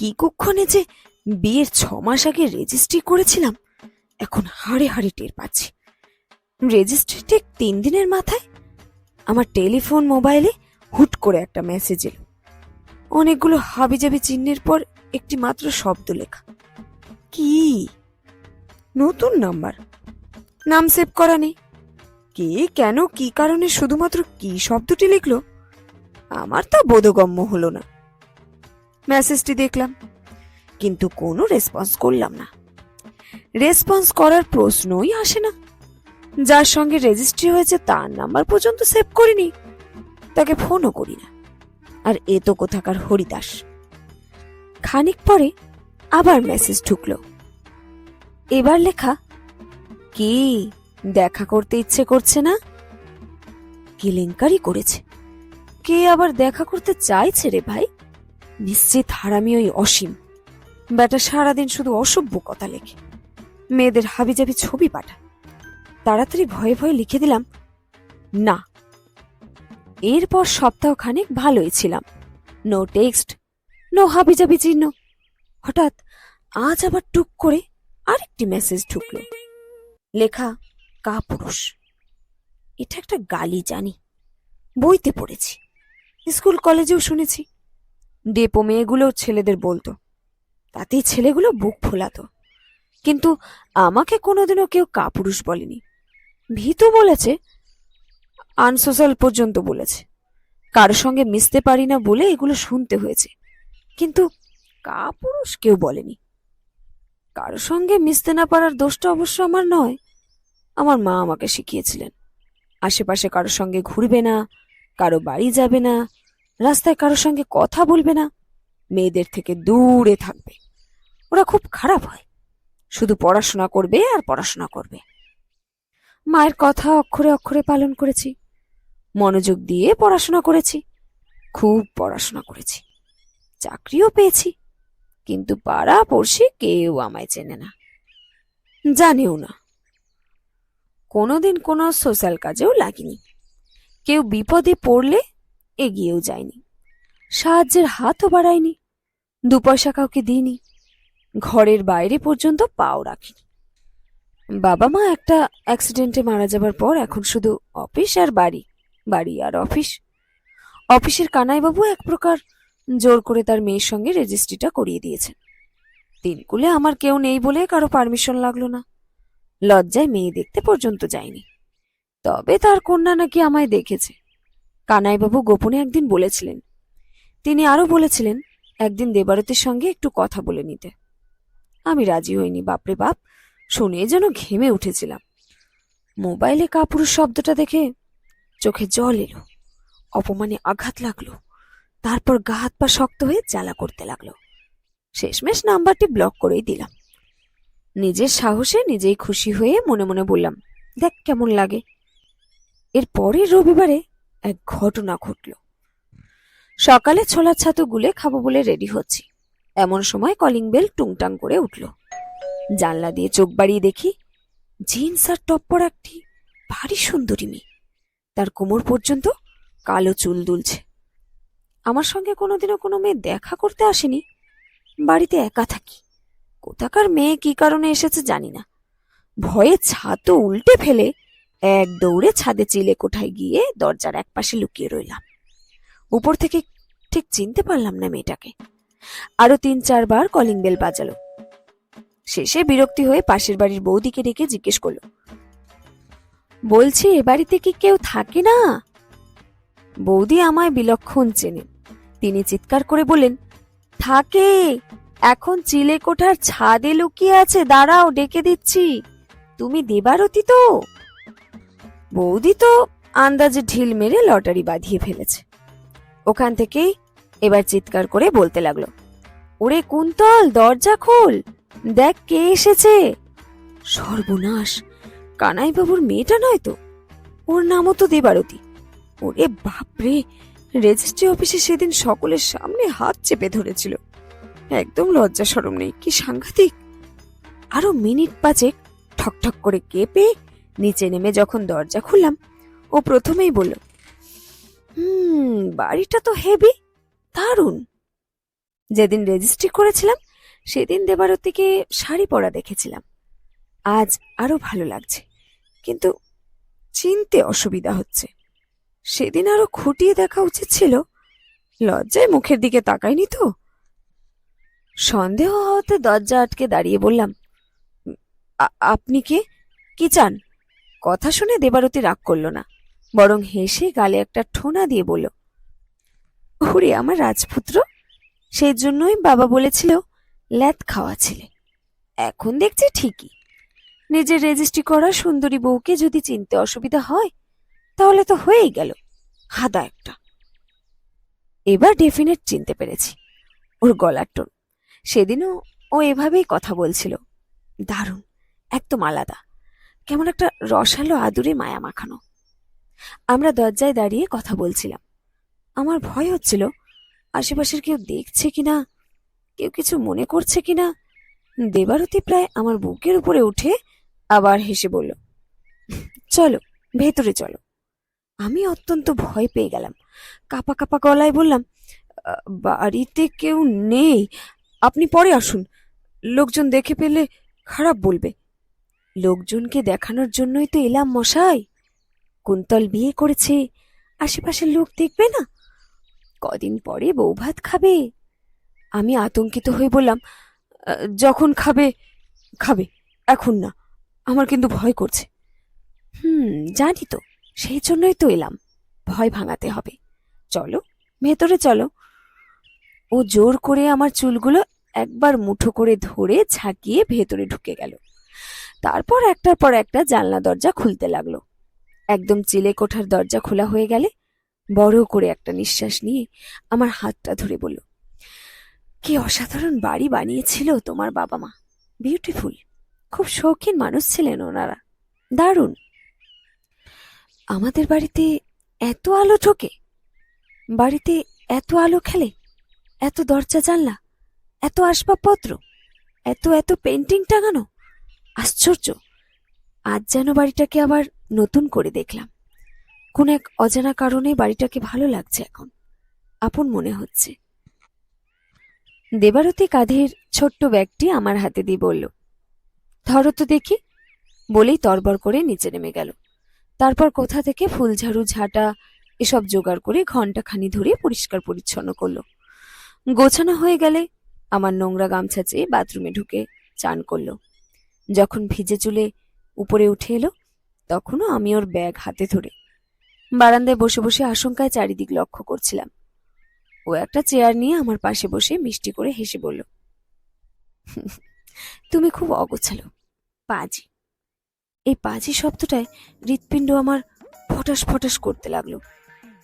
কি কুক্ষণে যে বিয়ের ছ মাস আগে রেজিস্ট্রি করেছিলাম, এখন হাড়ে হাড়ে টের পাচ্ছি। রেজিস্ট্রি ঠিক তিন দিনের মাথায়? আমার টেলিফোন মোবাইলে হুট করে একটা মেসেজ এলো। অনেকগুলো হাবিজাবি চিহ্নের পর একটি মাত্র শব্দ লেখা। কি? নতুন নাম্বার। নাম সেভ করা নেই। কে, কেন, কি কারণে শুধুমাত্র কি শব্দটি লিখলো? আমার তা বোধগম্য হলো না। মেসেজটি দেখলাম। কিন্তু কোনো রেসপন্স করলাম না। রেসপন্স করার প্রশ্নই আসে না। যার সঙ্গে রেজিস্ট্রি হয়েছে তার নাম্বার পর্যন্ত সেভ করিনি। তাকে ফোনও করি না। আর এ তো কোথাকার হরিদাস। খানিক পরে আবার মেসেজ ঢুকলো। এবার লেখা, কি, দেখা করতে ইচ্ছে করছে না? কেলেঙ্কারি করেছে। কে আবার দেখা করতে চাইছে রে ভাই? নিশ্চিত হারামি ওই অসীম। বেটা সারাদিন শুধু অসভ্য কথা লেখে। মেয়েদের হাবিজাবি ছবি পাঠায়। তাড়াতাড়ি ভয়ে ভয়ে লিখে দিলাম, না। এরপর সপ্তাহখানেক ভালোই ছিলাম। নো টেক্সট নো হাবিজাবি চিহ্ন। হঠাৎ আজ আবার টুক করে আরেকটি মেসেজ ঢুকল। লেখা, কাপুরুষ। এটা একটা গালি জানি। বইতে পড়েছি। স্কুল, কলেজেও শুনেছি। ডেপো মেয়েগুলো ছেলেদের বলতো। তাতেই ছেলেগুলো বুক ফোলাতো। কিন্তু আমাকে কোনোদিনও কেউ কাপুরুষ বলেনি। ভীতু বলেছে, আনসোশ্যাল পর্যন্ত বলেছে। কারোর সঙ্গে মিশতে পারি না বলে এগুলো শুনতে হয়েছে। কিন্তু কাপুরুষ কেউ বলেনি। কারোর সঙ্গে মিশতে না পারার দোষটা অবশ্য আমার নয়। আমার মা আমাকে শিখিয়েছিলেন। আশেপাশে কারোর সঙ্গে ঘুরবে না, কারও বাড়ি যাবে না রাস্তায় কারোর সঙ্গে কথা বলবে না। মেয়েদের থেকে দূরে থাকবে। ওরা খুব খারাপ হয়। শুধু পড়াশোনা করবে আর পড়াশোনা করবে। মায়ের কথা অক্ষরে অক্ষরে পালন করেছি। মনোযোগ দিয়ে পড়াশোনা করেছি। খুব পড়াশোনা করেছি। চাকরিও পেয়েছি। কিন্তু পাড়া পড়শি কেউ আমায় চেনে না। জানেও না। কোনোদিন কোনো সোশ্যাল কাজেও লাগিনি। কেউ বিপদে পড়লে এগিয়েও যায়নি। সাহায্যের হাতও বাড়ায়নি। দু পয়সা কাউকে দিইনি। ঘরের বাইরে পর্যন্ত পাও রাখিনি। বাবা মা একটা অ্যাক্সিডেন্টে মারা যাবার পর এখন শুধু অফিস আর বাড়ি বাড়ি আর অফিস অফিসের কানাইবাবু এক প্রকার জোর করে তার মেয়ের সঙ্গে রেজিস্ট্রিটা করিয়ে দিয়েছেন। তিনকুলে আমার কেউ নেই বলে কারও পারমিশন লাগল না। লজ্জায় মেয়ে দেখতে পর্যন্ত যায়নি। তবে তার কন্যা নাকি আমায় দেখেছে। কানাইবাবু গোপনে একদিন বলেছিলেন। তিনি আরও বলেছিলেন, একদিন দেবারতির সঙ্গে একটু কথা বলে নিতে। আমি রাজি হইনি, বাপরে বাপ শুনে যেন ঘেমে উঠেছিলাম। মোবাইলে কাপুরুষ শব্দটা দেখে চোখে জল এলো, অপমানে আঘাত লাগল, তারপর গা হাত পা শক্ত হয়ে জ্বালা করতে লাগল। শেষমেশ নাম্বারটি ব্লক করেই দিলাম। নিজের সাহসে নিজেই খুশি হয়ে মনে মনে বললাম, দেখ কেমন লাগে। এর পরের রবিবারে এক ঘটনা ঘটল। সকালে ছোলার ছাতু গুলে খাব বলে রেডি হচ্ছি। এমন সময় কলিং বেল টুংটাং করে উঠল। জানলা দিয়ে চোখ বাড়িয়ে দেখি, জিন্স আর টপ পরা একটি ভারী সুন্দরী মেয়ে। তার কোমর পর্যন্ত কালো চুল দুলছে। আমার সঙ্গে কোনোদিনও কোনো মেয়ে দেখা করতে আসেনি। বাড়িতে একা থাকি। কোথাকার মেয়ে কি কারণে এসেছে জানি না। ভয়ে ছাতু উল্টে ফেলে এক দৌড়ে ছাদে চিলে কোঠায় গিয়ে দরজার একপাশে লুকিয়ে রইলাম। উপর থেকে ঠিক চিনতে পারলাম না মেয়েটাকে। আরও তিন, চারবার কলিং বেল বাজালো। শেষে বিরক্তি হয়ে পাশের বাড়ির বৌদিকে ডেকে জিজ্ঞেস করল, বলছি, এ বাড়িতে কি কেউ থাকে না? বৌদি আমায় বিলক্ষণ চেনেন তিনি চিৎকার করে বলেন থাকে, এখন চিলে কোঠার ছাদে লুকিয়ে আছে, দাঁড়াও, ডেকে দিচ্ছি। তুমি দেবারতি তো? বৌদি তো আন্দাজে ঢিল মেরে লটারি বাঁধিয়ে ফেলেছে। ওখান থেকেই এবার চিৎকার করে বলতে লাগল, ওরে কুন্তল, দরজা খোল, দেখ কে এসেছে? সর্বনাশ, কানাইবাবুর মেয়েটা নয় তো? ওর নামও তো দেবারতী। ওরে বাপরে, রেজিস্ট্রি অফিসে সেদিন সকলের সামনে হাত চেপে ধরেছিল। একদম লজ্জা সরম নেই, কি সাংঘাতিক? আরও মিনিট পাঁচেক ঠকঠক করে কেঁপে নিচে নেমে যখন দরজা খুললাম, ও প্রথমেই বলল, হুম, বাড়িটা তো হেভি, দারুণ। যেদিন রেজিস্ট্রি করেছিলাম, সেদিন দেবারতিকে শাড়ি পরা দেখেছিলাম। আজ আরও ভালো লাগছে, কিন্তু চিনতে অসুবিধা হচ্ছে। সেদিন আরও খুঁটিয়ে দেখা উচিত ছিল, লজ্জায় মুখের দিকে তাকাইনি তো। সন্দেহ হওয়াতে দরজা আটকে দাঁড়িয়ে বললাম আপনি কে? কি চান? কথা শুনে দেবারতী রাগ করল না, বরং হেসে গালে একটা ঠোনা দিয়ে বলল, ওরে আমার রাজপুত্র সেই জন্যই বাবা বলেছিল ল্যাদ খাওয়া ছিলে এখন দেখছি ঠিকই। নিজের রেজিস্ট্রি করা সুন্দরী বউকে যদি চিনতে অসুবিধা হয়, তাহলে তো হয়েই গেল, হাদা একটা। এবার ডেফিনেট চিনতে পেরেছি, ওর গলার টোন। সেদিনও ও এভাবেই কথা বলছিল। দারুণ, একদম আলাদা। কেমন একটা রসালো আদুরে মায়া মাখানো। আমরা দরজায় দাঁড়িয়ে কথা বলছিলাম। আমার ভয় হচ্ছিল, আশেপাশের কেউ দেখছে কিনা, কেউ কিছু মনে করছে কিনা? দেবারতী প্রায় আমার বুকের উপরে উঠে আবার হেসে বলল, চলো, ভেতরে চলো। আমি অত্যন্ত ভয় পেয়ে গেলাম। কাপা কাপা গলায় বললাম বাড়িতে কেউ নেই। আপনি পরে আসুন। লোকজন দেখে পেলে খারাপ বলবে। লোকজনকে দেখানোর জন্যই তো এলাম, মশাই। কুন্তল বিয়ে করেছে, আশেপাশের লোক দেখবে না? কদিন পরে বউ ভাত খাবে। আমি আতঙ্কিত হয়ে বললাম যখন খাবে খাবে, এখন না, আমার কিন্তু ভয় করছে। হুম, জানি তো, সেই জন্যই তো এলাম, ভয় ভাঙাতে হবে। চলো, ভেতরে চলো। ও জোর করে আমার চুলগুলো একবার মুঠো করে ধরে ঝাঁকিয়ে ভেতরে ঢুকে গেল। তারপর একটার পর একটা জানলা দরজা খুলতে লাগল। একদম চিলে কোঠার দরজা খোলা হয়ে গেলে বড় করে একটা নিঃশ্বাস নিয়ে আমার হাতটা ধরে বলল, কি অসাধারণ বাড়ি বানিয়েছিল তোমার বাবা মা। বিউটিফুল খুব শৌখিন মানুষ ছিলেন ওনারা। দারুণ। আমাদের বাড়িতে এত আলো ঢোকে। বাড়িতে এত আলো খেলে। এত দরজা জানলা। এত আসবাবপত্র। এত এত পেন্টিং টাঙানো। আশ্চর্য। আজ যেন বাড়িটাকে আবার নতুন করে দেখলাম। কোন এক অজানা কারণে বাড়িটাকে ভালো লাগছে এখন, আপন মনে হচ্ছে। দেবারতী কাঁধের ছোট্ট ব্যাগটি আমার হাতে দিয়ে বলল, ধরো তো দেখি। বলেই তরবর করে নিচে নেমে গেল। তারপর কোথা থেকে ফুলঝাড়ু, ঝাঁটা এসব জোগাড় করে ঘন্টাখানি ধরে পরিষ্কার পরিচ্ছন্ন করল। গোছানো হয়ে গেলে আমার নোংরা গামছা চেয়ে বাথরুমে ঢুকে চান করল। যখন ভিজে চুলে উপরে উঠে এলো, তখনও আমি ওর ব্যাগ হাতে ধরে। বারান্দায় বসে বসে আশঙ্কায় চারিদিক লক্ষ্য করছিলাম। ও একটা চেয়ার নিয়ে আমার পাশে বসে মিষ্টি করে হেসে বলল, তুমি খুব অগোছালো, পাজি। এই পাজি শব্দটায় হৃৎপিণ্ড আমার ফটাস ফটাস করতে লাগল।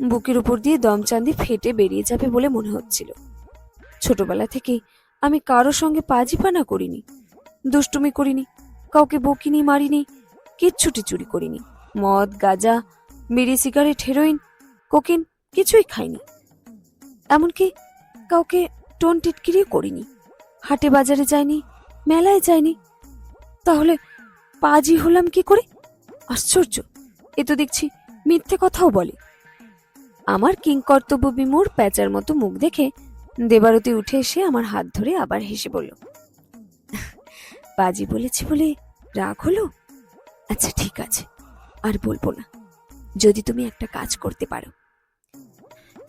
বুকের উপর দিয়ে দমচান্দি ফেটে বেরিয়ে যাবে বলে মনে হচ্ছিল। ছোটবেলা থেকেই আমি কারও সঙ্গে পাজিপানা করিনি, দুষ্টুমি করিনি কাউকে বকিনি, মারিনি, কিচ্ছুটি চুরি করিনি। মদ, গাঁজা, বিড়ি, সিগারেট, হেরোইন, কোকিন কিছুই খাইনি। এমনকি কাউকে টোন টিটকিরিও করিনি। হাটে বাজারে যাইনি, মেলায় যাইনি। তাহলে পাজি হলাম কি করে? আশ্চর্য, এ তো দেখছি মিথ্যে কথাও বলে। আমার কিংকর্তব্য বিমূর প্যাচার মতো মুখ দেখে দেবারতী উঠে এসে আমার হাত ধরে আবার হেসে বলল বাজি বলেছি বলে রাগ হলো? আচ্ছা ঠিক আছে। আর বলব না। যদি তুমি একটা কাজ করতে পারো।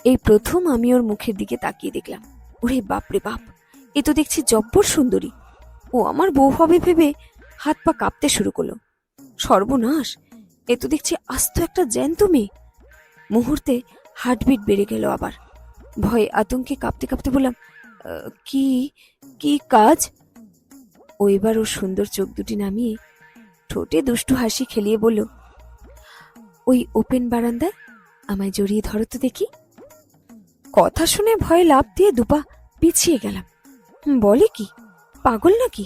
এই প্রথম আমি ওর মুখের দিকে তাকিয়ে দেখলাম। ওরে বাপরে বাপ এ তো দেখছি জব্বর সুন্দরী। ও আমার বউ হবে ভেবে হাত পা কাঁপতে শুরু করল। সর্বনাশ এ তো দেখছি আস্ত একটা জ্যান্ত মেয়ে। মুহূর্তে হার্টবিট বেড়ে গেল আবার। ভয়ে আতঙ্কে কাঁপতে কাঁপতে বললাম "আহ, কি কি কাজ? ও এবার ওর সুন্দর চোখ দুটি নামিয়ে ঠোঁটে দুষ্টু হাসি খেলিয়ে বলল, ওই ওপেন বারান্দায় আমায় জড়িয়ে ধরো তো দেখি। কথা শুনে ভয়ে লাভ দিয়ে দুপা পিছিয়ে গেলাম। বলে কি, পাগল নাকি?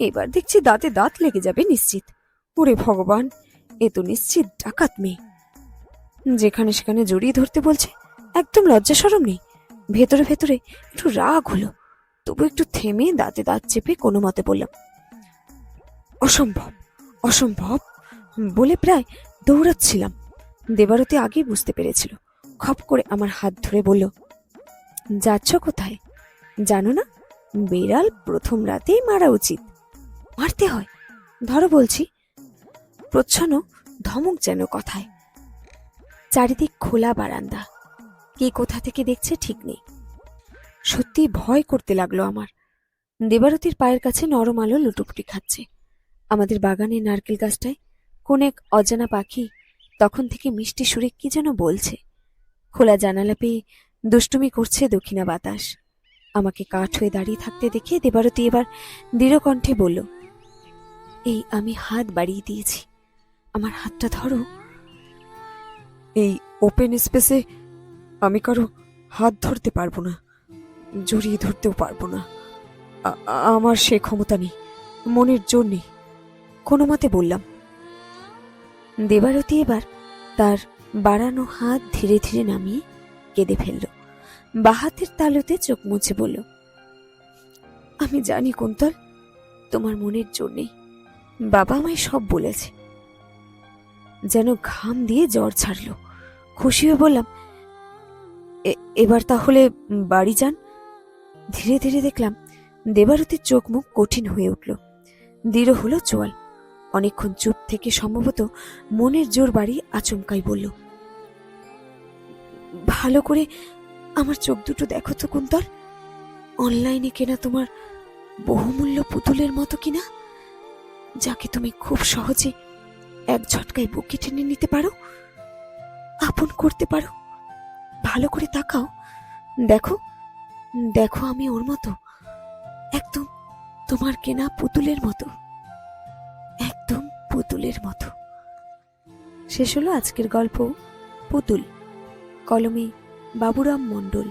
এবার দেখছি দাঁতে দাঁত লেগে যাবে নিশ্চিত। ওরে ভগবান, এ তো নিশ্চিত ডাকাত মেয়ে। যেখানে সেখানে জড়িয়ে ধরতে বলছে, একদম লজ্জা সরম নেই। ভেতরে ভেতরে একটু রাগ হলো। তবু একটু থেমে দাঁতে দাঁত চেপে কোনো মতে বললাম, অসম্ভব অসম্ভব, বলে প্রায় দৌড়াচ্ছিলাম। দেবারতী আগেই বুঝতে পেরেছিল, খপ করে আমার হাত ধরে বলল, যাচ্ছ কোথায়? জানো না, বিড়াল প্রথম রাতেই মারা উচিত। মারতে হয়, ধরো বলছি। প্রচ্ছন্ন, ধমক যেন কথায়। চারিদিক খোলা বারান্দা। কে কোথা থেকে দেখছে ঠিক নেই। সত্যি ভয় করতে লাগল আমার। দেবারতির পায়ের কাছে নরম আলো লুটুপুটি খাচ্ছে। আমাদের বাগানে নারকেল গাছটায় কোন এক অজানা পাখি তখন থেকে মিষ্টি সুরে কি যেন বলছে। খোলা জানালা পেয়ে দুষ্টুমি করছে দক্ষিণা বাতাস। আমাকে কাঠ হয়ে দাঁড়িয়ে থাকতে দেখে দেবারতী এবার দৃঢ় কণ্ঠে বলল, এই আমি হাত বাড়িয়ে দিয়েছি। আমার হাতটা ধরো। এই ওপেন স্পেসে আমি কারও হাত ধরতে পারব না। জড়িয়ে ধরতেও পারব না। আমার সে ক্ষমতা নেই, মনের জোর নেই। কোনো মতে বললাম, দেবারতী এবার তার বাড়ানো হাত ধীরে ধীরে নামিয়ে কেঁদে ফেলল। বাহাতের তালুতে চোখ মুছে বলল, আমি জানি কুন্তল, তোমার মনের জোর নেই। বাবা আমায় সব বলেছে। যেন ঘাম দিয়ে জ্বর ছাড়ল। খুশি হয়ে বললাম, "এ- এবার তাহলে বাড়ি যান ধীরে ধীরে দেখলাম দেবারতির চোখ মুখ কঠিন হয়ে উঠল। দৃঢ় হলো চোয়াল। অনেকক্ষণ চুপ থেকে সম্ভবত মনের জোর বাড়ি আচমকাই বলল, ভালো করে আমার চোখ দুটো দেখো তো কুন্তল। অনলাইনে কেনা তোমার বহুমূল্য পুতুলের মতো কিনা? যাকে তুমি খুব সহজে এক ঝটকায় বুকে টেনে নিতে পারো? আপন করতে পারো? ভালো করে তাকাও। দেখো দেখো আমি ওর মতো। একদম তোমার কেনা পুতুলের মতো। একদম পুতুলের মতো। শেষ হলো আজকের গল্প পুতুল, কলমে বাবুরাম মণ্ডল।